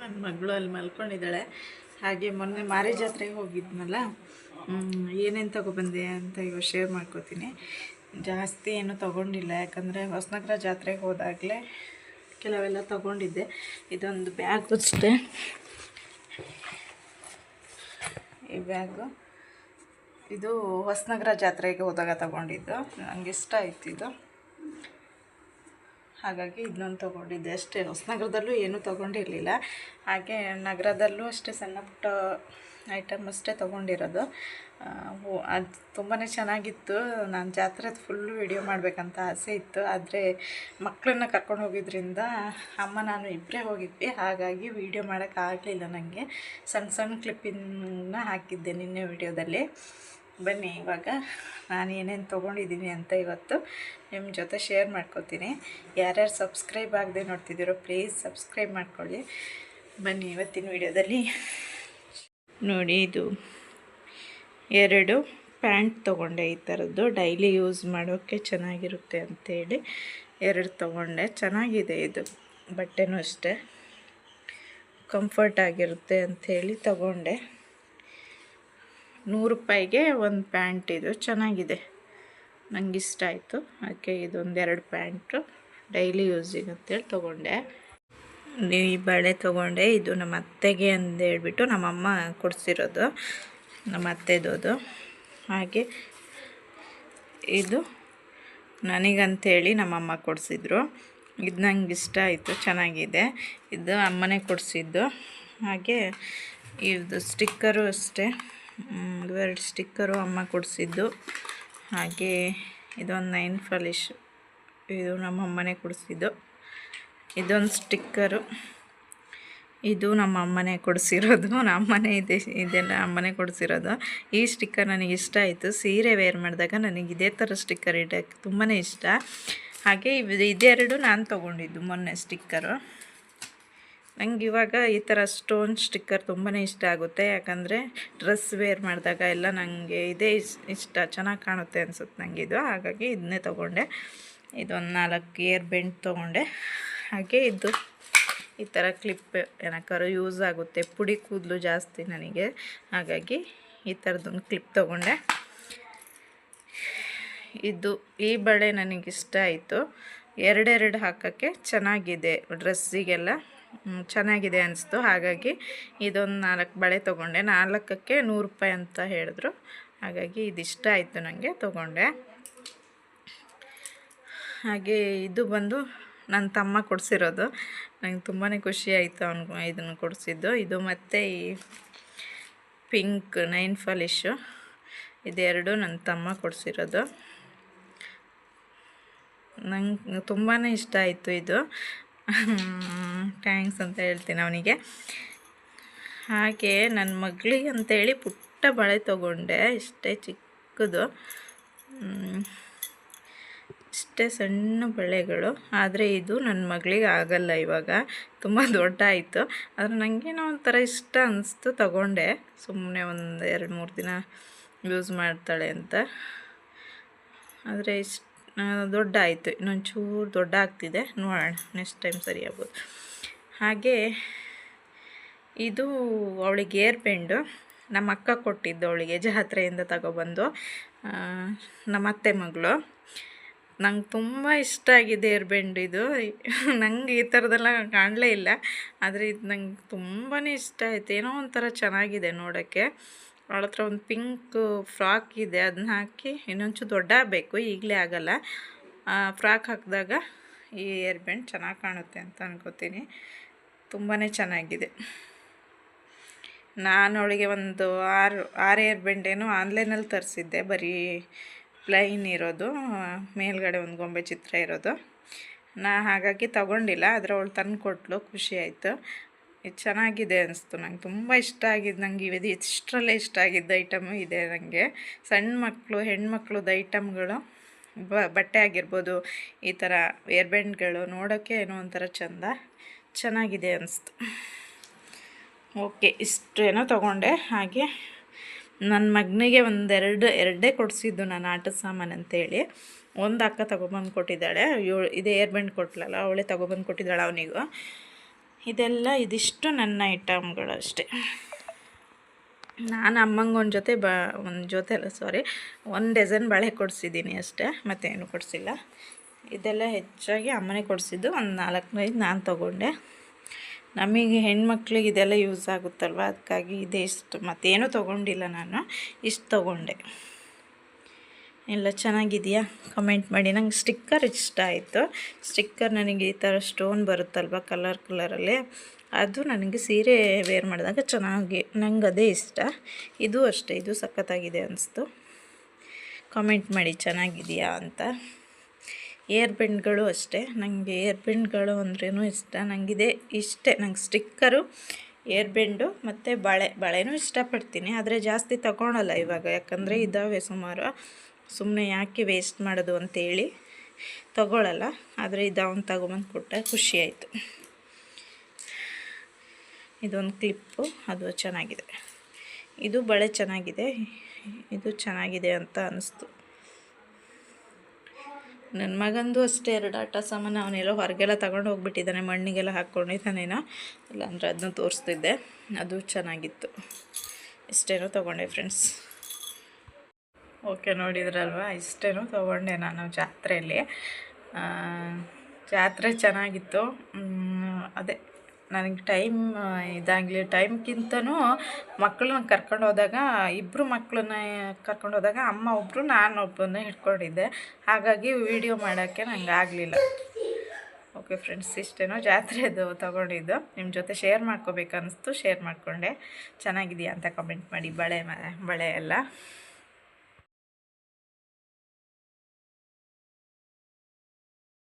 ನನ್ನ ಮಗಳು ಅಲ್ಲಿ ಮಲ್ಕೊಂಡಿದ್ದಾಳೆ. ಹಾಗೆ ಮೊನ್ನೆ ಮಾರಿ ಜಾತ್ರೆಗೆ ಹೋಗಿದ್ನಲ್ಲ. ಏನೇನು ತೊಗೊಬಂದೆ ಅಂತ ಇವಾಗ ಶೇರ್ ಮಾಡ್ಕೋತೀನಿ. ಜಾಸ್ತಿ ಏನು ತೊಗೊಂಡಿಲ್ಲ. ಯಾಕಂದರೆ ಹೊಸನಗರ ಜಾತ್ರೆಗೆ ಹೋದಾಗಲೇ ಕೆಲವೆಲ್ಲ ತೊಗೊಂಡಿದ್ದೆ. ಇದೊಂದು ಬ್ಯಾಗ್ ಅಷ್ಟೇ. ಈ ಬ್ಯಾಗು ಇದು ಹೊಸನಗರ ಜಾತ್ರೆಗೆ ಹೋದಾಗ ತಗೊಂಡಿದ್ದು. ನನಗೆ ಇಷ್ಟ ಆಯ್ತು ಇದು. ಹಾಗಾಗಿ ಇದನ್ನೊಂದು ತೊಗೊಂಡಿದ್ದೆ. ಅಷ್ಟೇ, ಹೊಸನಗರದಲ್ಲೂ ಏನೂ ತೊಗೊಂಡಿರಲಿಲ್ಲ. ಹಾಗೆ ನಗರದಲ್ಲೂ ಅಷ್ಟೇ ಸಣ್ಣ ಪುಟ್ಟ ಐಟಮ್ ಅಷ್ಟೇ ತೊಗೊಂಡಿರೋದು. ಅದು ತುಂಬಾ ಚೆನ್ನಾಗಿತ್ತು. ನಾನು ಜಾತ್ರೆದು ಫುಲ್ಲು ವಿಡಿಯೋ ಮಾಡಬೇಕಂತ ಆಸೆ ಇತ್ತು. ಆದರೆ ಮಕ್ಕಳನ್ನ ಕರ್ಕೊಂಡು ಹೋಗಿದ್ರಿಂದ ಅಮ್ಮ, ನಾನು ಇಬ್ಬರೇ ಹೋಗಿದ್ವಿ. ಹಾಗಾಗಿ ವೀಡಿಯೋ ಮಾಡೋಕ್ಕಾಗಲಿಲ್ಲ ನನಗೆ ಸಣ್ಣ ಸಣ್ಣ ಕ್ಲಿಪ್ಪಿಂಗ್ನ ಹಾಕಿದ್ದೆ ನಿನ್ನೆ ವಿಡಿಯೋದಲ್ಲಿ ಬನ್ನಿ ಇವಾಗ. ನಾನು ಏನೇನು ತೊಗೊಂಡಿದ್ದೀನಿ ಅಂತ ಇವತ್ತು ನಿಮ್ಮ ಜೊತೆ ಶೇರ್ ಮಾಡ್ಕೋತೀನಿ. ಯಾರ್ಯಾರು ಸಬ್ಸ್ಕ್ರೈಬ್ ಆಗದೆ ನೋಡ್ತಿದ್ದೀರೋ ಪ್ಲೀಸ್ ಸಬ್ಸ್ಕ್ರೈಬ್ ಮಾಡ್ಕೊಳ್ಳಿ. ಬನ್ನಿ ಇವತ್ತಿನ ವಿಡಿಯೋದಲ್ಲಿ ನೋಡಿ ಇದು ಎರಡು ಪ್ಯಾಂಟ್ ತೊಗೊಂಡೆ ಈ ಥರದ್ದು ಡೈಲಿ ಯೂಸ್ ಮಾಡೋಕ್ಕೆ ಚೆನ್ನಾಗಿರುತ್ತೆ ಅಂಥೇಳಿ ಎರಡು ತೊಗೊಂಡೆ. ಚೆನ್ನಾಗಿದೆ ಇದು, ಬಟ್ಟೆನೂ ಅಷ್ಟೇ. ಕಂಫರ್ಟ್ ಆಗಿರುತ್ತೆ ಅಂಥೇಳಿ ತಗೊಂಡೆ. ನೂರು ರೂಪಾಯಿಗೆ ಒಂದು ಪ್ಯಾಂಟ್ ಇದು ಚೆನ್ನಾಗಿದೆ. ನಂಗೆ ಇಷ್ಟ ಆಯಿತು. ಅದಕ್ಕೆ ಇದೊಂದೆರಡು ಪ್ಯಾಂಟು. ಡೈಲಿ ಯೂಸಿಗೆ ಅಂತೇಳಿ ತೊಗೊಂಡೆ. ಈ ಬಳೆ ತೊಗೊಂಡೆ, ಇದು ನಮ್ಮ ಅತ್ತೆಗೆ ಅಂತ ಹೇಳ್ಬಿಟ್ಟು ನಮ್ಮಮ್ಮ ಕೊಡಿಸಿರೋದು, ನಮ್ಮ ಅತ್ತೆದೋದು. ಹಾಗೆ ಇದು ನನಗಂತೇಳಿ ನಮ್ಮಮ್ಮ ಕೊಡಿಸಿದ್ರು. ಇದು ನಂಗೆ ಇಷ್ಟ ಆಯಿತು, ಚೆನ್ನಾಗಿದೆ. ಇದು ಅಮ್ಮನೇ ಕೊಡಿಸಿದ್ದು. ಹಾಗೆ ಇದು ಸ್ಟಿಕ್ಕರು ಅಷ್ಟೇ. ಇವೆರಡು ಸ್ಟಿಕ್ಕರು ಅಮ್ಮ ಕೊಡಿಸಿದ್ದು. ಹಾಗೆ ಇದೊಂದು ನೈನ್ ಫಾಲಿಶ್ ಇದು ನಮ್ಮ ಅಮ್ಮನೇ ಕೊಡಿಸಿದ್ದು. ಇದೊಂದು ಸ್ಟಿಕ್ಕರು. ಇದು ನಮ್ಮ ಅಮ್ಮನೇ ಕೊಡಿಸಿರೋದು. ನಮ್ಮನೆ ಇದೆ ಇದೆಲ್ಲ ಅಮ್ಮನೇ ಕೊಡಿಸಿರೋದು. ಈ ಸ್ಟಿಕ್ಕರ್ ನನಗೆ ಇಷ್ಟ ಆಯಿತು. ಸೀರೆ ವೇರ್ ಮಾಡಿದಾಗ ನನಗೆ ಇದೇ ಥರ ಸ್ಟಿಕ್ಕರ್ ಇಡೋಕ್ಕೆ ತುಂಬಾ ಇಷ್ಟ. ಹಾಗೆ ಇದೆರಡು ನಾನು ತೊಗೊಂಡಿದ್ದು ಮೊನ್ನೆ ಸ್ಟಿಕ್ಕರು. ನಂಗೆ ಇವಾಗ ಈ ಥರ ಸ್ಟೋನ್ ಸ್ಟಿಕ್ಕರ್ ತುಂಬಾ ಇಷ್ಟ ಆಗುತ್ತೆ. ಯಾಕಂದರೆ ಡ್ರೆಸ್ ವೇರ್ ಮಾಡಿದಾಗ ಎಲ್ಲ ನನಗೆ ಇದೇ ಇಷ್ಟ. ಚೆನ್ನಾಗಿ ಕಾಣುತ್ತೆ ಅನಿಸುತ್ತೆ ನನಗೆ ಇದು. ಹಾಗಾಗಿ ಇದನ್ನೇ ತೊಗೊಂಡೆ. ಇದೊಂದು ನಾಲ್ಕು ಏರ್ ಬೆಂಡ್ ತೊಗೊಂಡೆ. ಹಾಗೆ ಇದು ಈ ಥರ ಕ್ಲಿಪ್ ಏನಕ್ಕಾರು ಯೂಸ್ ಆಗುತ್ತೆ. ಪುಡಿ ಕೂದಲು ಜಾಸ್ತಿ ನನಗೆ. ಹಾಗಾಗಿ ಈ ಥರದೊಂದು ಕ್ಲಿಪ್ ತೊಗೊಂಡೆ. ಇದು ಈ ಬಳೆ ನನಗಿಷ್ಟ ಆಯಿತು. ಎರಡೆರಡು ಹಾಕೋಕ್ಕೆ ಚೆನ್ನಾಗಿದೆ ಡ್ರೆಸ್ಸಿಗೆಲ್ಲ. ಚೆನ್ನಾಗಿದೆ ಅನಿಸ್ತು. ಹಾಗಾಗಿ ಇದೊಂದು ನಾಲ್ಕು ಬಳೆ ತೊಗೊಂಡೆ. ನಾಲ್ಕಕ್ಕೆ ನೂರು ರೂಪಾಯಿ ಅಂತ ಹೇಳಿದ್ರು. ಹಾಗಾಗಿ ಇದಿಷ್ಟ ಆಯಿತು ನನಗೆ ತೊಗೊಂಡೆ. ಹಾಗೆ ಇದು ಬಂದು ನನ್ನ ತಮ್ಮ ಕೊಡಿಸಿರೋದು. ನಂಗೆ ತುಂಬಾ ಖುಷಿ ಆಯಿತು ಅವ್ನು ಇದನ್ನು ಕೊಡಿಸಿದ್ದು. ಇದು ಮತ್ತು ಈ ಪಿಂಕ್ ನೈನ್ ಫಾಲಿಶು ಇದೆರಡು ನನ್ನ ತಮ್ಮ ಕೊಡಿಸಿರೋದು. ನಂಗೆ ತುಂಬಾ ಇಷ್ಟ ಆಯಿತು ಇದು. ಥ್ಯಾಂಕ್ಸ್ ಅಂತ ಹೇಳ್ತೀನಿ ಅವನಿಗೆ. ಹಾಗೆ ನನ್ನ ಮಗಳಿಗೆ ಅಂತೇಳಿ ಪುಟ್ಟ ಬಳೆ ತೊಗೊಂಡೆ, ಇಷ್ಟೇ ಚಿಕ್ಕದು. ಇಷ್ಟೇ ಸಣ್ಣ ಬಳೆಗಳು. ಆದರೆ ಇದು ನನ್ನ ಮಗಳಿಗೆ ಆಗಲ್ಲ ಇವಾಗ. ತುಂಬ ದೊಡ್ಡ ಆಯಿತು ಆದರೆ ನನಗೇನೋ ಒಂಥರ ಇಷ್ಟ ಅನಿಸ್ತು ತಗೊಂಡೆ. ಸುಮ್ಮನೆ ಒಂದು ಎರಡು ಮೂರು ದಿನ ಯೂಸ್ ಮಾಡ್ತಾಳೆ ಅಂತ. ಆದರೆ ಇಷ್ಟು ದೊಡ್ಡ ಆಯಿತು. ಇನ್ನೊಂಚೂರು ದೊಡ್ಡ ಆಗ್ತಿದೆ. ನೋಡೋಣ. ನೆಕ್ಸ್ಟ್ ಟೈಮ್ ಸರಿ ಆಗ್ಬೋದು. ಹಾಗೆ, ಇದು ಅವಳಿಗೆ ಏರ್ ಪೆಂಡು ನಮ್ಮ ಅಕ್ಕ ಕೊಟ್ಟಿದ್ದು ಅವಳಿಗೆ. ಜಾತ್ರೆಯಿಂದ ತಗೊಬಂದು. ನಮ್ಮ ಅತ್ತೆ ಮಗಳು. ನಂಗೆ ತುಂಬ ಇಷ್ಟ ಆಗಿದೆ ಏರ್ ಬೆಂಡ್ ಇದು. ನಂಗೆ ಈ ಥರದೆಲ್ಲ ಕಾಣಲೇ ಇಲ್ಲ. ಆದರೆ ಇದು ನಂಗೆ ತುಂಬಾ ಇಷ್ಟ ಆಯ್ತು. ಏನೋ ಒಂಥರ ಚೆನ್ನಾಗಿದೆ ನೋಡೋಕ್ಕೆ. ಅವಳ ಹತ್ರ ಒಂದು ಪಿಂಕ್ ಫ್ರಾಕ್ ಇದೆ ಅದನ್ನ ಹಾಕಿ ಇನ್ನೊಂಚು ದೊಡ್ಡ ಬೇಕು ಈಗಲೇ ಆಗಲ್ಲ. ಫ್ರಾಕ್ ಹಾಕಿದಾಗ ಈ ಇಯರ್ ಬ್ಯಾಂಡ್ ಚೆನ್ನಾಗಿ ಕಾಣುತ್ತೆ ಅಂತ ಅನ್ಕೋತೀನಿ. ತುಂಬಾ ಚೆನ್ನಾಗಿದೆ. ನಾನು ಅವಳಿಗೆ ಒಂದು ಆರು ಆರು ಏರ್ ಬೆಂಡೇನು ಆನ್ಲೈನಲ್ಲಿ ತರಿಸಿದ್ದೆ, ಬರೀ ಪ್ಲೈನ್ ಇರೋದು, ಮೇಲ್ಗಡೆ ಒಂದು ಗೊಂಬೆ ಚಿತ್ರ ಇರೋದು. ನಾ ಹಾಗಾಗಿ ತಗೊಂಡಿಲ್ಲ, ಆದರೆ ಅವಳು ತಂದು ಕೊಟ್ಟಳು ಖುಷಿ ಆಯಿತು. ಇದು ಚೆನ್ನಾಗಿದೆ ಅನಿಸ್ತು. ನಂಗೆ ತುಂಬ ಇಷ್ಟ ಆಗಿದ್ದು ನನಗೆ ಇದು ಇಷ್ಟರಲ್ಲೇ ಇಷ್ಟ ಆಗಿದ್ದ ಐಟಮು ಇದೆ ನನಗೆ ಸಣ್ಣ ಮಕ್ಕಳು ಹೆಣ್ಮಕ್ಳದ್ದು ಐಟಮ್ಗಳು ಬ, ಬಟ್ಟೆ ಆಗಿರ್ಬೋದು, ಈ ಥರ ಏರ್ಬೆಂಡ್ಗಳು ನೋಡೋಕ್ಕೆ ಏನೋ ಒಂಥರ ಚೆಂದ, ಚೆನ್ನಾಗಿದೆ ಅನಿಸ್ತು. ಓಕೆ, ಇಷ್ಟು ಏನೋ ತೊಗೊಂಡೆ. ಹಾಗೆ ನನ್ನ ಮಗನಿಗೆ ಒಂದೆರಡು, ಎರಡೇ ಕೊಡಿಸಿದ್ದು ನಾನು ಆಟದ ಸಾಮಾನು ಅಂತೇಳಿ. ಒಂದು ಅಕ್ಕ ತೊಗೊಬಂದು ಕೊಟ್ಟಿದ್ದಾಳೆ ಏಳು ಇದೇ ಏರ್ಬೆಂಡ್ ಕೊಟ್ಲಲ್ಲ, ಅವಳೇ ತೊಗೊಬಂದು ಕೊಟ್ಟಿದ್ದಾಳೆ ಅವನಿಗೂ. ಇದೆಲ್ಲ ಇದಿಷ್ಟು ನನ್ನ ಐಟಮ್ಗಳು ಅಷ್ಟೇ. ನಾನು ಅಮ್ಮಂಗೆ ಜೊತೆ ಬ, ಒಂದು ಜೊತೆ ಅಲ್ಲ ಸಾರಿ ಒಂದು ಡಜನ್ ಬಳೆ ಕೊಡಿಸಿದ್ದೀನಿ ಅಷ್ಟೇ, ಮತ್ತೇನು ಕೊಡಿಸಿಲ್ಲ. ಇದೆಲ್ಲ ಹೆಚ್ಚಾಗಿ ಅಮ್ಮನೇ ಕೊಡಿಸಿದ್ದು, ಒಂದು ನಾಲ್ಕನೈದು ನಾನು ತೊಗೊಂಡೆ. ನಮಗೆ ಹೆಣ್ಮಕ್ಳಿಗೆ ಇದೆಲ್ಲ ಯೂಸ್ ಆಗುತ್ತಲ್ವ? ಅದಕ್ಕಾಗಿ ಇದೇ ಇಷ್ಟು ಮತ್ತೇನೂ ತೊಗೊಂಡಿಲ್ಲ ನಾನು, ಇಷ್ಟು ತೊಗೊಂಡೆ. ಎಲ್ಲ ಚೆನ್ನಾಗಿದೆಯಾ? ಕಮೆಂಟ್ ಮಾಡಿ. ನಂಗೆ ಸ್ಟಿಕ್ಕರ್ ಇಷ್ಟ ಆಯಿತು. ಸ್ಟಿಕ್ಕರ್ ನನಗೆ ಈ ಥರ ಸ್ಟೋನ್ ಬರುತ್ತಲ್ವ ಕಲರ್ ಕಲರಲ್ಲಿ ಅದು ನನಗೆ ಸೀರೆ ವೇರ್ ಮಾಡಿದಾಗ ಚೆನ್ನಾಗಿ, ನಂಗೆ ಅದೇ ಇಷ್ಟ. ಇದು ಅಷ್ಟೇ, ಇದು ಸಖತ್ತಾಗಿದೆ ಅನಿಸ್ತು. ಕಮೆಂಟ್ ಮಾಡಿ, ಚೆನ್ನಾಗಿದೆಯಾ ಅಂತ. ಏರ್ ಬೆಂಡ್ಗಳು ಅಷ್ಟೇ. ನನಗೆ ಏರ್ ಬೆಂಡ್ಗಳು ಅಂದ್ರೂ ಇಷ್ಟ. ನನಗಿದೆ ಇಷ್ಟೇ. ನಂಗೆ ಸ್ಟಿಕ್ಕರು ಏರ್ ಬೆಂಡು ಮತ್ತು ಬಳೆ, ಬಳೆನೂ ಇಷ್ಟಪಡ್ತೀನಿ. ಆದರೆ ಜಾಸ್ತಿ ತಗೊಳಲ್ಲ ಇವಾಗ. ಯಾಕಂದರೆ ಇದ್ದಾವೆ ಸುಮಾರು. ಸುಮ್ಮನೆ ಯಾಕೆ ವೇಸ್ಟ್ ಮಾಡೋದು ಅಂತೇಳಿ ತಗೊಳ್ಳಲ್ಲ ಆದರೆ ಇದವನು ತಗೊಬಂದು ಕೊಟ್ಟೆ ಖುಷಿ ಆಯಿತು. ಇದೊಂದು ಕ್ಲಿಪ್ಪು ಅದು ಚೆನ್ನಾಗಿದೆ. ಇದು ಬಳೆ ಚೆನ್ನಾಗಿದೆ, ಇದು ಚೆನ್ನಾಗಿದೆ ಅಂತ ಅನ್ನಿಸ್ತು ನನ್ನ ಮಗಂದು ಅಷ್ಟೇ, ಎರಡು ಆಟ ಸಾಮಾನು ಅವನೆಲ್ಲೋ ಹೊರಗೆಲ್ಲ ತಗೊಂಡು ಹೋಗ್ಬಿಟ್ಟಿದ್ದಾನೆ, ಮಣ್ಣಿಗೆಲ್ಲ ಹಾಕ್ಕೊಂಡಿದ್ದಾನೇನೋ. ಇಲ್ಲಾಂದ್ರೆ ಅದನ್ನ ತೋರಿಸ್ತಿದ್ದೆ, ಅದು ಚೆನ್ನಾಗಿತ್ತು. ಇಷ್ಟೇನೋ ತೊಗೊಂಡೆ ಫ್ರೆಂಡ್ಸ್ ಓಕೆ, ನೋಡಿದ್ರಲ್ವಾ? ಇಷ್ಟೇನು ತೊಗೊಂಡೆ ನಾನು ಜಾತ್ರೆಯಲ್ಲಿ. ಜಾತ್ರೆ ಚೆನ್ನಾಗಿತ್ತು. ಅದೇ ನನಗೆ ಟೈಮ್ ಇದಾಗಲಿ ಟೈಮ್ಗಿಂತನೂ ಮಕ್ಕಳನ್ನ ಕರ್ಕೊಂಡು ಹೋದಾಗ ಇಬ್ಬರು ಮಕ್ಕಳನ್ನ ಕರ್ಕೊಂಡು ಹೋದಾಗ ಅಮ್ಮ ಒಬ್ಬರು ನಾನು ಒಬ್ಬನ ಹಿಡ್ಕೊಂಡಿದ್ದೆ. ಹಾಗಾಗಿ ವಿಡಿಯೋ ಮಾಡೋಕ್ಕೆ ನಂಗೆ ಆಗಲಿಲ್ಲ. ಓಕೆ ಫ್ರೆಂಡ್ಸ್, ಇಷ್ಟೇನೋ ಜಾತ್ರೆದು ತೊಗೊಂಡಿದ್ದು. ನಿಮ್ಮ ಜೊತೆ ಶೇರ್ ಮಾಡ್ಕೋಬೇಕನ್ನಿಸ್ತು ಶೇರ್ ಮಾಡಿಕೊಂಡೆ. ಚೆನ್ನಾಗಿದೆಯಾ ಅಂತ ಕಮೆಂಟ್ ಮಾಡಿ, ಬಳೆ ಮ, ಬಳೆ ಎಲ್ಲ.